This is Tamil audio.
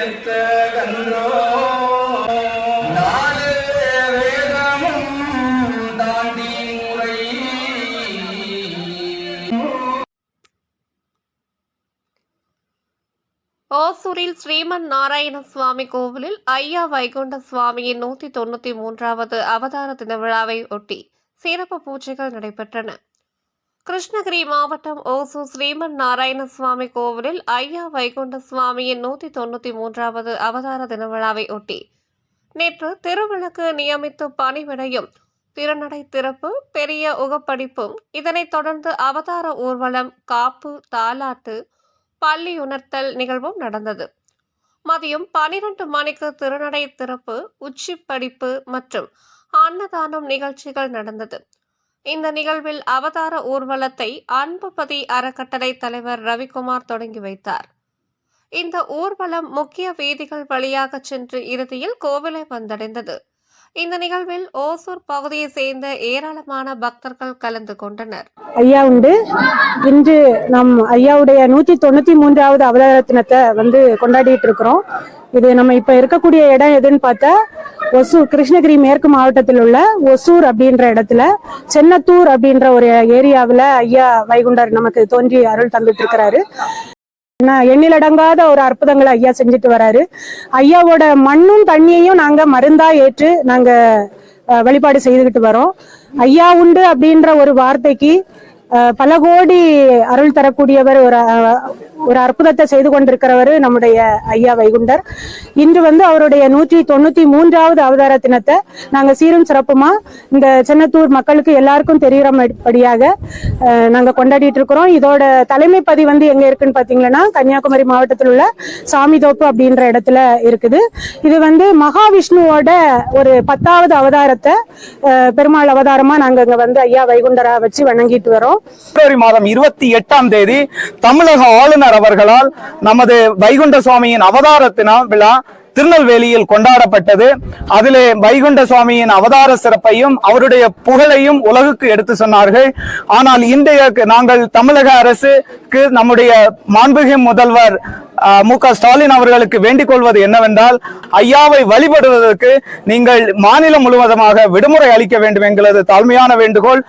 தரித்த நாலு வேதமும் தாண்டி முறை. ஓசூரில் ஸ்ரீமன் நாராயண சுவாமி கோவிலில் ஐயா வைகுண்ட சுவாமியின் நூத்தி தொண்ணூத்தி மூன்றாவது அவதார தின விழாவை ஒட்டி சிறப்பு பூஜைகள் நடைபெற்றன. கிருஷ்ணகிரி மாவட்டம் ஓசூர் ஸ்ரீமன் நாராயண சுவாமி கோவிலில் ஐயா வைகுண்ட சுவாமியின் நூற்றி தொண்ணூற்றி மூன்றாவது அவதார தின விழாவை ஒட்டி நேற்று திருவிளக்கு நியமித்து பணிவிடையும் திருநடை திறப்பு பெரிய உகப்படிப்பும் இதனைத் தொடர்ந்து அவதார ஊர்வலம் காப்பு தாலாட்டு பள்ளி உணர்த்தல் நிகழ்வும் நடந்தது. மதியம் பனிரெண்டு மணிக்கு திருநடை திறப்பு உச்சி படிப்பு மற்றும் அன்னதானம் நிகழ்ச்சிகள் நடந்தது. இந்த நிகழ்வில் அவதார ஊர்வலத்தை அன்புபதி அறக்கட்டளை தலைவர் ரவிக்குமார் தொடங்கி வைத்தார். இந்த ஊர்வலம் முக்கிய வீதிகள் வழியாக சென்று இறுதியில் கோவிலை வந்தடைந்தது. இந்த நிகழ்வில் ஓசூர் பகுதியை சேர்ந்த ஏராளமான பக்தர்கள் கலந்து கொண்டனர். ஐயா உண்டு. இன்று நம் ஐயாவுடைய நூத்தி தொண்ணூத்தி மூன்றாவது அவதார தினத்தை வந்து கொண்டாடிட்டு இருக்கிறோம். இது நம்ம இப்ப இருக்கக்கூடிய இடம் எதுன்னு பார்த்தா ஒசூர் கிருஷ்ணகிரி மேற்கு மாவட்டத்தில் உள்ள ஒசூர் அப்படின்ற இடத்துல சென்னத்தூர் அப்படின்ற ஒரு ஏரியாவுல ஐயா வைகுண்டர் நமக்கு தோன்றி அருள் தந்துட்டு இருக்கிறாரு நான் எண்ணிலடங்காத ஒரு அற்புதங்களை ஐயா செஞ்சுட்டு வராரு. ஐயாவோட மண்ணும் தண்ணியையும் நாங்க மருந்தா ஏற்று நாங்க அஹ், வழிபாடு செய்துகிட்டு வரோம். ஐயா உண்டு அப்படின்ற ஒரு வார்த்தைக்கு பல கோடி அருள் தரக்கூடியவர் ஒரு ஒரு அற்புதத்தை செய்து கொண்டிருக்கிறவர் நம்முடைய ஐயா வைகுண்டர். இன்று வந்து அவருடைய நூற்றி தொண்ணூத்தி மூன்றாவது அவதார தினத்தை நாங்க சீரும் சிறப்புமா இந்த சின்னத்தூர் மக்களுக்கு எல்லாருக்கும் தெரிகிறபடியாக அஹ், நாங்க கொண்டாடிட்டு இருக்கிறோம் இதோட தலைமை பதி வந்து எங்க இருக்குன்னு பாத்தீங்கன்னா கன்னியாகுமரி மாவட்டத்தில் உள்ள சாமிதோப்பு அப்படின்ற இடத்துல இருக்குது. இது வந்து மகாவிஷ்ணுவோட ஒரு பத்தாவது அவதாரத்தை பெருமாள் அவதாரமா நாங்க இங்க வந்து ஐயா வைகுண்டரா வச்சு வணங்கிட்டு வரோம். பிப்ரவரி மாதம் இருபத்தி எட்டாம் தேதி தமிழக ஆளுநர் அவர்களால் நமது வைகுண்ட சுவாமியின் அவதார தின விழா திருநெல்வேலியில் கொண்டாடப்பட்டது. அதிலே வைகுண்ட சுவாமியின் அவதார சிறப்பையும் அவருடைய புகழையும் உலகுக்கு எடுத்து சொன்னார்கள். ஆனால் இன்றைய நாங்கள் தமிழக அரசுக்கு நம்முடைய மாண்புகை முதல்வர் மு க ஸ்டாலின் அவர்களுக்கு வேண்டிக் கொள்வது என்னவென்றால் ஐயாவை வழிபடுவதற்கு நீங்கள் மாநிலம் முழுவதுமாக விடுமுறை அளிக்க வேண்டும் எங்களது தாழ்மையான வேண்டுகோள்.